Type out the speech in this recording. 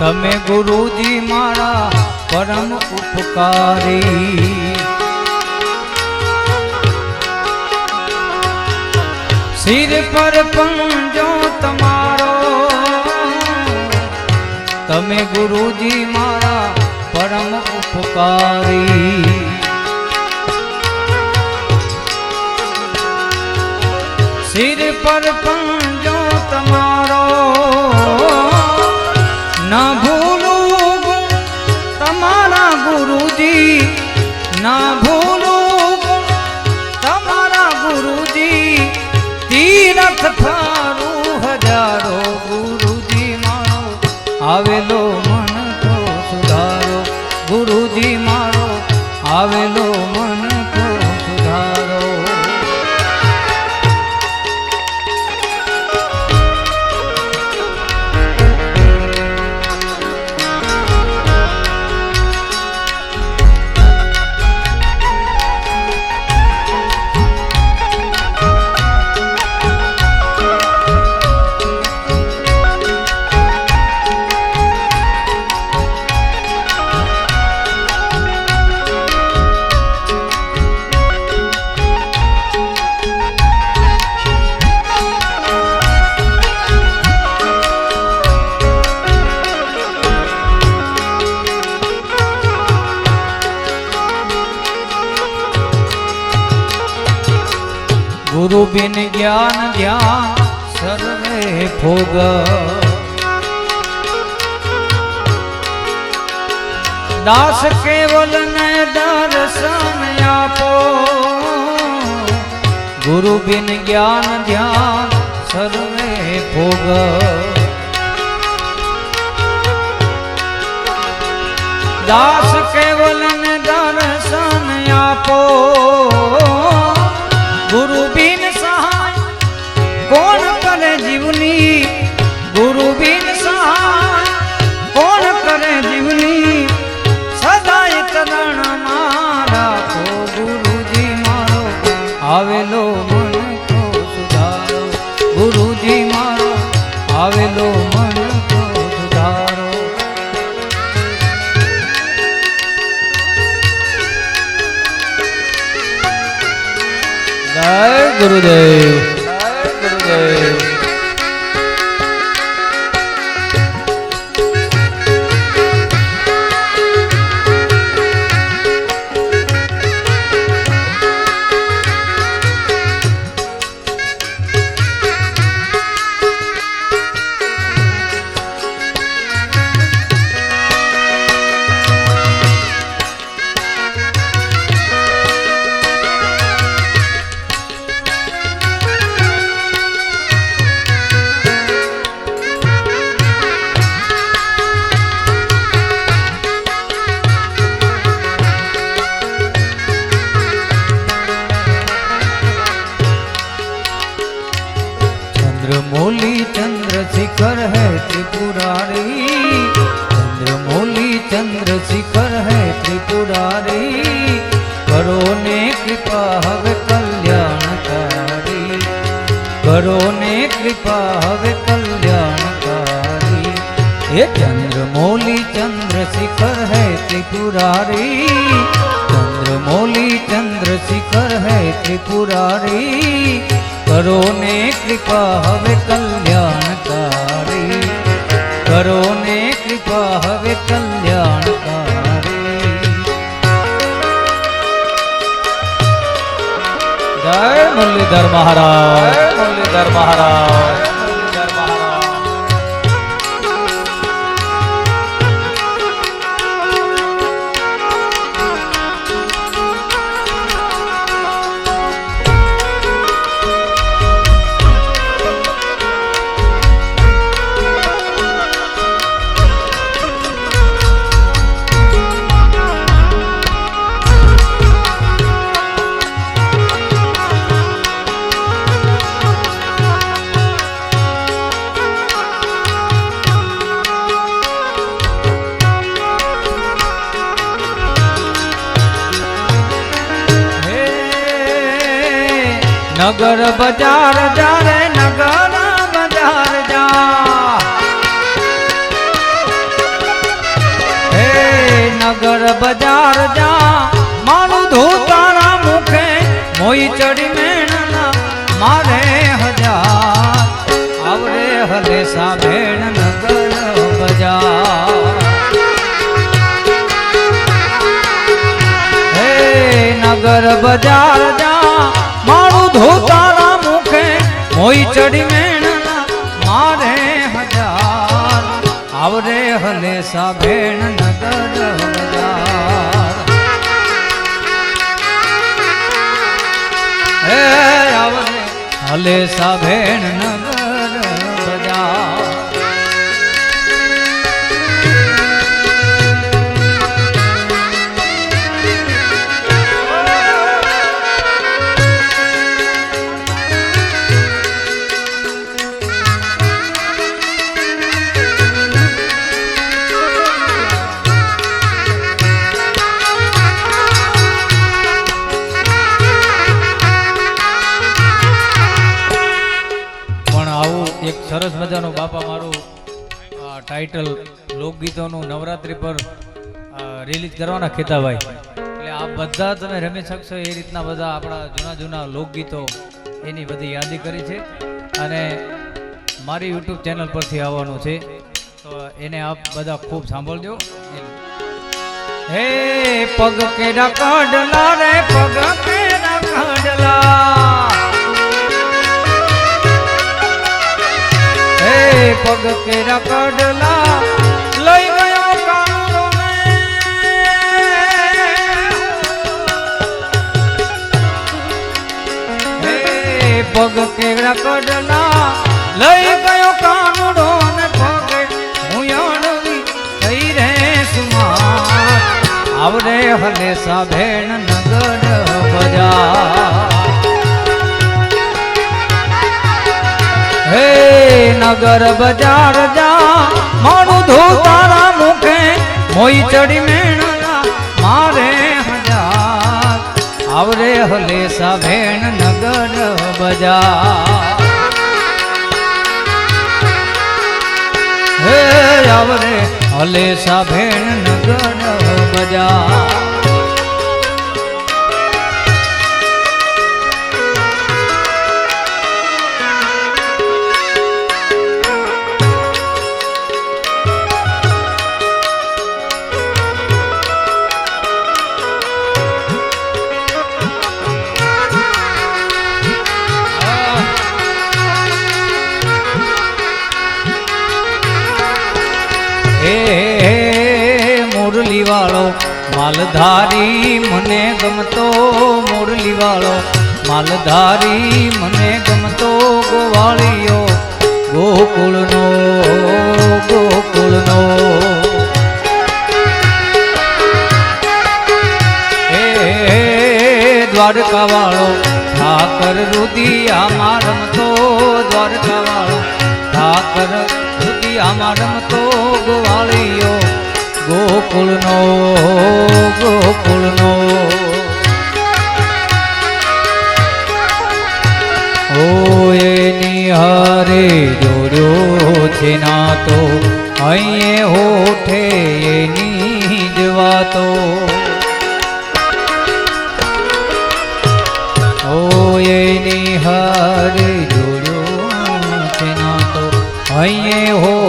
તમે ગુરુજી મારા પરમ ઉપકારી સિર પર પંજો તમારો તમે ગુરુજી મારા પરમ ઉપકારી સિર પર બિન જ્ઞાન ધ્યાન સર્વે ભોગ. દાસ કેવલ ને દર્શન આપો. ગુરુ બિન જ્ઞાન ધ્યાન સર્વે ભોગ. દાસ ગુરુદેવ. चंद्रमौली चंद्रशिखर है त्रिपुरारी। चंद्रमौली चंद्रशिखर है त्रिपुरारी। करो ने कृपा हवे कल्याणकारी। करो ने कृपा हवे कल्याणकारी। ये चंद्रमौली चंद्रशिखर है त्रिपुरारी। चंद्रमौली चंद्रशिखर है त्रिपुरारी। કરો ને કૃપા હવે કલ્યાણકારી. કરો ને કૃપા હવે કલ્યાણકારી. જય મુરલીધર મહારાજ. મુરલીધર મહારાજ. નગર બજાર જારે, નગર બજાર જા. નગર બજાર જા. મારું ધોતારા મુખે મોઈ ચડી મેણના, મારે હજાર. આવરે હલે સામેણ નગર બજાર. હે નગર બજાર ચડી મેણના મારે હજાર. આવરે હલે સાભેણ નગર બજાર હે આવરે હલે સાભેણ નગર સરસ મજાનું બાપા મારું ટાઇટલ લોકગીતોનું નવરાત્રિ પર રિલીઝ કરવાના ખેતાભાઈ. એટલે આ બધા તમે રમી શકશો એ રીતના બધા આપણા જૂના જૂના લોકગીતો એની બધી યાદી કરી છે. અને મારી યુટ્યુબ ચેનલ પરથી આવવાનું છે. તો એને આપ બધા ખૂબ સાંભળજો. હે પગ કેરા કાઢલા રે, પગ કેરા કાઢલા. હે પગ કેરા કડલા લઈ ગયો કાનુડો મે. પગ કેરા કડલા લઈ ગયો કાનુડો ને પગે અડવી થઈ રે સુમાર આવરે હલે સાભેણ નગર બજાર. હે નગર બજાર જા મારું ધોતારા મુખે મોઈ ચડી મેણ મારે હજાર. આવરે હલે સાભેણ નગર બજાર. હે આવરે હલે સાભેણ નગર બજાર. માલધારી મને ગમતો મુરલી વાળો માલધારી મને ગમતો ગોવાળિયો. ગોકુળનો ગોકુળનો. હે દ્વારકા વાળો ઠાકર રુદિયામાં રમતો દ્વારકા વાળો ઠાકર રુદિયામાં રમતો ગોવાળિયો. ગોકુળનો ગોકુળનો. ઓ એની હારે જોડ્યો છે નાતો અહીંયા હોઠે એની જ વાતો. ઓ એની હારે જોડ્યો છે નાતો અહીંયા